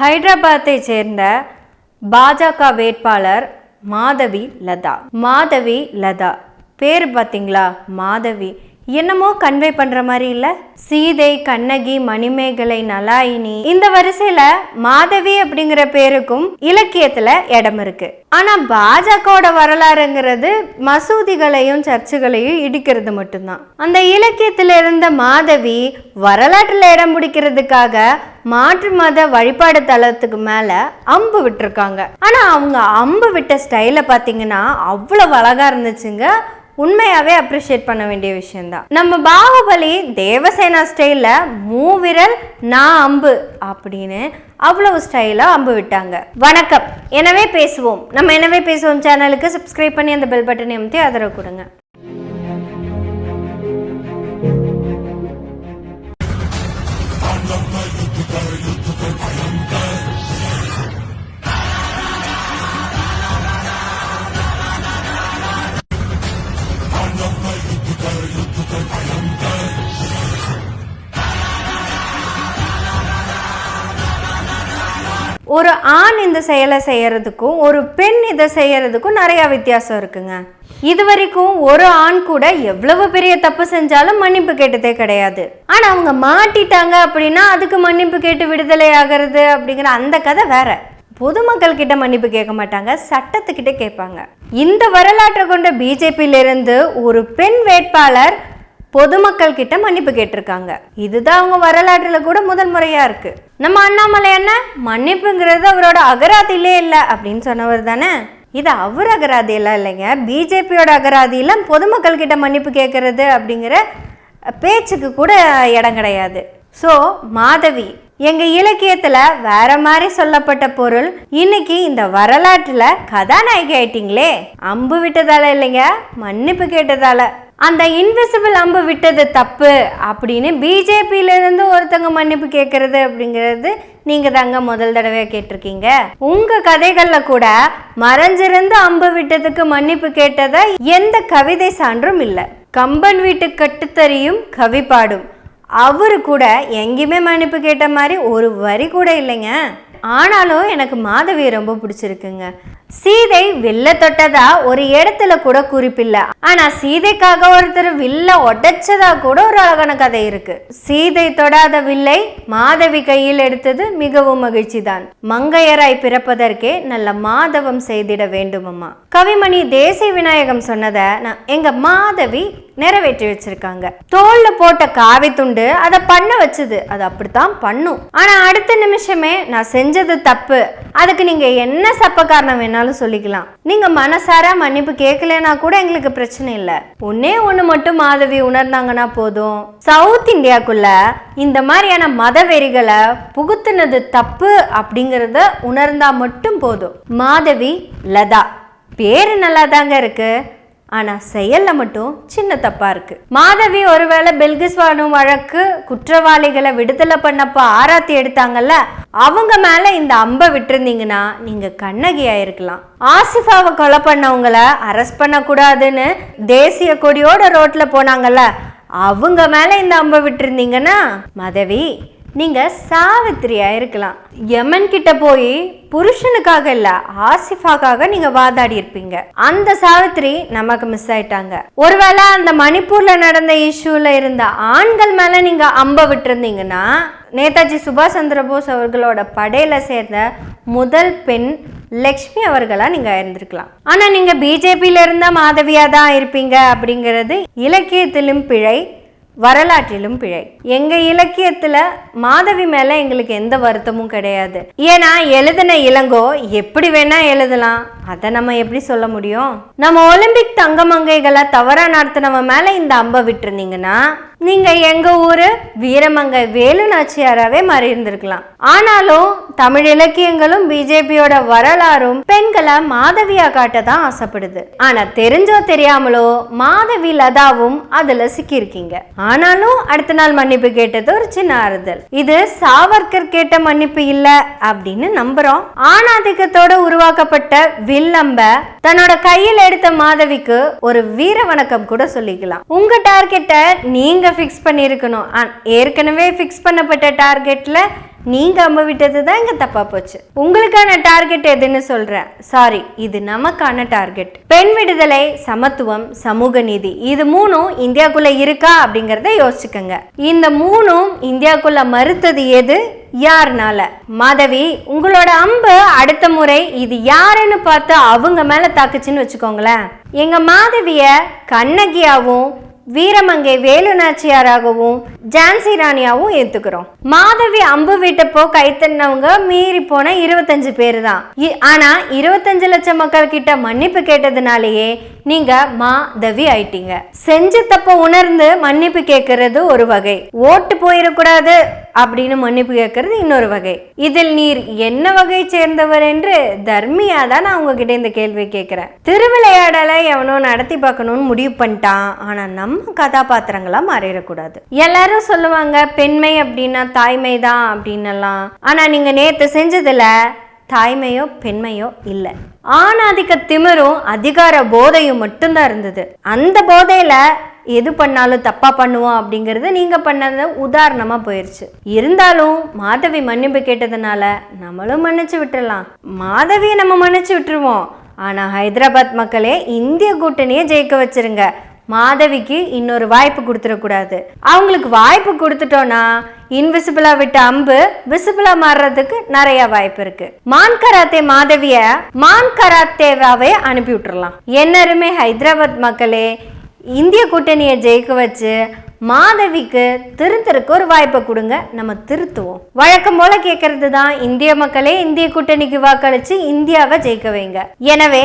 ஹைதராபாத்தை சேர்ந்த பாஜக வேட்பாளர் மாதவி லதா. மாதவி லதா. பேர் பார்த்தீங்களா? மாதவி. என்னமோ கன்வே பண்ற மாதிரி இல்ல? சீதை கண்ணகி மணிமேகலை நலாயினி இந்த வரிசையில மாதவி அப்படிங்கிற பேருக்கும் இலக்கியத்துல இடம் இருக்கு. ஆனா பாஜகவோட வரலாறுங்கிறது மசூதிகளையும் சர்ச்சுகளையும் இடிக்கிறது மட்டும்தான். அந்த இலக்கியத்துல இருந்த மாதவி வரலாற்றுல இடம் பிடிக்கிறதுக்காக மாற்று மத வழிபாடு தளத்துக்கு மேல அம்பு விட்டுருக்காங்க. ஆனா அவங்க அம்பு விட்ட ஸ்டைல பாத்தீங்கன்னா அவ்வளவு அழகா இருந்துச்சுங்க. உண்மையாகவே அப்ரிஷியேட் பண்ண வேண்டிய விஷயம்தான். நம்ம பாகுபலி தேவசேனா ஸ்டைலில் மூவிரல் நான் அம்பு அப்படின்னு அவ்வளவு ஸ்டைலாக அம்பு விட்டாங்க. வணக்கம். எனவே பேசுவோம். நம்ம எனவே பேசுவோம் சேனலுக்கு சப்ஸ்கிரைப் பண்ணி அந்த பெல் பட்டனை அமைத்து ஆதரவு கொடுங்க. ஒரு ஆண் இந்த செயலை செய்கிறதுக்கும் ஒரு பெண் இதை செய்கிறதுக்கும் நிறையா வித்தியாசம் இருக்குங்க. இது வரைக்கும் ஒரு ஆண் கூட எவ்வளவு பெரிய தப்பு செஞ்சாலும் மன்னிப்பு கேட்டதே கிடையாது. ஆனால் அவங்க மாட்டிட்டாங்க அப்படின்னா அதுக்கு மன்னிப்பு கேட்டு விடுதலை ஆகிறது அப்படிங்கிற அந்த கதை வேற. பொதுமக்கள் கிட்ட மன்னிப்பு கேட்க மாட்டாங்க சட்டத்துக்கிட்ட கேட்பாங்க. இந்த வரலாற்றை கொண்ட பிஜேபியிலிருந்து ஒரு பெண் வேட்பாளர் பொதுமக்கள் கிட்ட மன்னிப்பு கேட்டிருக்காங்க. இதுதான் அவங்க வரலாற்றுல கூட முதல் முறையா இருக்கு. நம்ம அண்ணாமலை என்ன மன்னிப்புங்கிறது அவரோட அகராதியிலே இல்லை அப்படின்னு சொன்னவர் தானே? இது அவர் அகராதி எல்லாம் இல்லைங்க. பிஜேபியோட அகராதியில பொதுமக்கள் கிட்ட மன்னிப்பு கேட்கறது அப்படிங்கிற பேச்சுக்கு கூட இடம் கிடையாது. ஸோ மாதவி எங்க இலக்கியத்துல வேற மாதிரி சொல்லப்பட்ட பொருள் இன்னைக்கு இந்த வரலாற்றுல கதாநாயகி ஆயிட்டீங்களே? அம்பு விட்டதால இல்லைங்க மன்னிப்பு கேட்டதால. அந்த இன்விசிபிள் அம்பு விட்டது தப்பு அப்படின்னு பிஜேபியில இருந்து ஒருத்தங்க மன்னிப்பு கேட்கறது அப்படிங்கிறது நீங்க தாங்க முதல் தடவை கேட்டிருக்கீங்க. உங்கள் கதைகளில் கூட மறைஞ்சிருந்து அம்பு விட்டதுக்கு மன்னிப்பு கேட்டதை எந்த கவிதை சான்றும் இல்லை. கம்பன் வீட்டு கட்டுத்தறியும் கவி பாடும் அவரு கூட எங்கேயுமே மன்னிப்பு கேட்ட மாதிரி ஒரு வரி கூட இல்லைங்க. ஆனாலும் எனக்கு மாதவி ரொம்ப பிடிச்சிருக்குங்க. சீதை வில்ல தொட்டதா? ஒரு இடத்துல கூட குறிப்பில்ல. ஆனா சீதைக்காக ஒருத்தர் வில்ல உடைச்சதா கூட ஒரு அழகான கதை இருக்கு. சீதை தொடாத வில்லை மாதவி கையில் எடுத்தது மிகவும் மகிழ்ச்சி தான் மங்கையராய் பிறப்பதற்கே நல்ல மாதவம் செய்திட வேண்டுமம்மா. கவிமணி தேசிய விநாயகம் சொன்னதை நான் எங்க மாதவி நிறைவேற்றி வச்சிருக்காங்க. தோல்ல போட்ட காவி துண்டு அதை பண்ண வச்சது. அது அப்படித்தான் பண்ணும். ஆனா அடுத்த நிமிஷமே நான் செஞ்சது தப்பு. அதுக்கு நீங்க என்ன சப்ப காரணம் வேணாலும் சொல்லிக்கலாம். நீங்க மனசார மன்னிப்பு கேட்கலனா கூட எங்களுக்கு பிரச்சனை இல்லை. ஒன்னே ஒண்ணு மட்டும் மாதவி உணர்ந்தாங்கன்னா போதும். சவுத் இந்தியாக்குள்ள இந்த மாதிரியான மதவெறிகளை புகுத்துனது தப்பு அப்படிங்கிறத உணர்ந்தா மட்டும் போதும். மாதவி லதா. பேரு நல்லா தாங்க இருக்கு. ஆனால் செயலில் மட்டும் சின்ன தப்பாக இருக்குது மாதவி ஒருவேளை பெல்கிஸ்வானும் வழக்கு குற்றவாளிகளை விடுதலை பண்ணப்போ ஆராத்தி எடுத்தாங்கல்ல அவங்க மேலே இந்த அம்பை விட்டுருந்தீங்கன்னா நீங்கள் கண்ணகியாக இருக்கலாம். ஆசிஃபாவை கொலை பண்ணவங்கள அரெஸ்ட் பண்ணக்கூடாதுன்னு தேசிய கொடியோட ரோட்டில் போனாங்கல்ல அவங்க மேலே இந்த அம்பை விட்டுருந்தீங்கன்னா மதவி நீங்கள் சாவித்திரியாக இருக்கலாம். யமன் கிட்ட போய் புருஷனுக்காக இல்லை ஆசிஃபாக்காக நீங்கள் வாதாடி இருப்பீங்க. அந்த சாவித்திரி நமக்கு மிஸ் ஆயிட்டாங்க. ஒருவேளை அந்த மணிப்பூரில் நடந்த இஷ்யூவில் இருந்த ஆண்கள் மேல நீங்கள் அம்ப விட்டுருந்தீங்கன்னா நேதாஜி சுபாஷ் சந்திர போஸ் அவர்களோட படையில சேர்ந்த முதல் பெண் லக்ஷ்மி அவர்களா நீங்கள் இருந்திருக்கலாம். ஆனா நீங்கள் பிஜேபியில இருந்த மாதவியாக தான் இருப்பீங்க அப்படிங்கிறது இலக்கியத்திலும் பிழை வரலாற்றிலும் பிழை. எங்க இலக்கியத்துல மாதவி மேல எங்களுக்கு எந்த வருத்தமும் கிடையாது. ஏன்னா எழுதின இளங்கோ எப்படி வேணா எழுதலாம். அதை நம்ம எப்படி சொல்ல முடியும்? நம்ம ஒலிம்பிக் தங்கமங்கைகளை தவறா நடத்தினவன் மேல இந்த அம்பை விட்டுருந்தீங்கன்னா நீங்கள் எங்கள் ஊர்? வீரமங்கை வேலு நாச்சியாராவே மாறி இருந்திருக்கலாம் ஆனாலும் தமிழ் இலக்கியங்களும் பிஜேபியோட வரலாறும் பெண்களை மாதவியா காட்ட தான் ஆசைப்படுது. ஆனால் தெரிஞ்சோ தெரியாமலோ மாதவி லதாவும் அதில் சிக்கியிருக்கீங்க. ஆனாலும் அடுத்த நாள் மன்னிப்பு கேட்டது ஒரு சின்ன ஆறுதல். இது சாவர்கர் கேட்ட மன்னிப்பு இல்லை அப்படின்னு நம்புகிறோம் ஆணாதிக்கத்தோட உருவாக்கப்பட்ட வில்லம்ப தன்னோட கையில் எடுத்த மாதவிக்கு ஒரு வீர வணக்கம் கூட சொல்லிக்கலாம். உங்க டார்கெட்டை நீங்க ஃபிக்ஸ் பண்ணியிருக்கணும். ஏற்கனவே ஃபிக்ஸ் பண்ணப்பட்ட டார்கெட்ல நீங்கள் அம்ப விட்டது தான் இங்கே தப்பாக போச்சு. உங்களுக்கான டார்கெட் எதுன்னு சொல்கிறேன் சாரி இது நமக்கான டார்கெட் பெண் விடுதலை சமத்துவம் சமூக நீதி இது மூணும் இந்தியாக்குள்ளே இருக்கா அப்படிங்கிறத யோசிச்சுக்கோங்க. இந்த மூணும் இந்தியாக்குள்ளே மறுத்தது எது? யாருனால? மாதவி உங்களோட அம்பு அடுத்த முறை இது யாருன்னு பார்த்து அவங்க மேலே தாக்குச்சுன்னு வச்சுக்கோங்களேன். எங்க மாதவிய கண்ணகியாவும் வீரமங்கை வேலுநாச்சியாராகவும் ஜான்சி ராணியாவும் ஏத்துக்கிறோம். மாதவி அம்பு விட்டப்போ கைத்தன்னவங்க மீறி போன இருபத்தஞ்சு பேர் தான் இ- ஆனா இருபத்தஞ்சு லட்சம் மக்கள் கிட்ட மன்னிப்பு கேட்டதுனாலேயே நீங்க மாதவி ஆயிட்டீங்க. செஞ்ச தப்ப உணர்ந்து மன்னிப்பு கேட்கறது ஒரு வகை. ஓட்டு போயிடக்கூடாது அப்படின்னு மன்னிப்பு கேட்கறது இன்னொரு வகை. இதில் நீர் என்ன வகை சேர்ந்தவர் என்று தர்மியா தான் நான் உங்ககிட்ட இந்த கேள்வி கேட்கிறேன். திருவிளையாடலை எவனோ நடத்தி பார்க்கணும்னு முடிவு பண்ணிட்டான். ஆனா நம்ம கதாபாத்திரங்களா மாறிடக்கூடாது. எல்லாரும் சொல்லுவாங்க பெண்மை அப்படின்னா தாய்மை தான் அப்படின்னலாம் ஆனா நீங்க நேத்து செஞ்சதுல தாய்மையோ பெண்மையோ இல்லை. ஆணாதிக்க திமிரும் அதிகார போதையும் மட்டும்தான் இருந்தது. அந்த போதையில எது பண்ணாலும் தப்பா பண்ணுவோம் அப்படிங்கிறது நீங்க பண்ணது உதாரணமா போயிருச்சு. இருந்தாலும் மாதவி மன்னிப்பு கேட்டதுனால நம்மளும் மன்னிச்சு விட்டுடலாம் மாதவியை நம்ம மன்னிச்சு விட்டுருவோம். ஆனா ஹைதராபாத் மக்களே இந்திய கூட்டணியை ஜெயிக்க வச்சிருங்க. மாதவிக்கு இன்னொரு வாய்ப்பு கொடுத்துடக்கூடாது. அவங்களுக்கு வாய்ப்பு கொடுத்துட்டோன்னா இன்விசிபிளா விட்ட அம்பு விசிபிளா மாறுறதுக்கு நிறைய வாய்ப்பு இருக்கு. மான் கராத்தே மாதவிய மான் கராத்தேவாவே அனுப்பி விட்டுறலாம். என்னருமே ஹைதராபாத் மக்களே இந்திய கூட்டணியை ஜெயிக்க வச்சு மாதவிக்கு திருத்தருக்கு ஒரு வாய்ப்பை கொடுங்க நம்ம திருத்துவோம். வழக்கம் போல கேட்கறது தான் இந்திய மக்களே இந்திய கூட்டணிக்கு வாக்களிச்சு இந்தியாவை ஜெயிக்க வைங்க. எனவே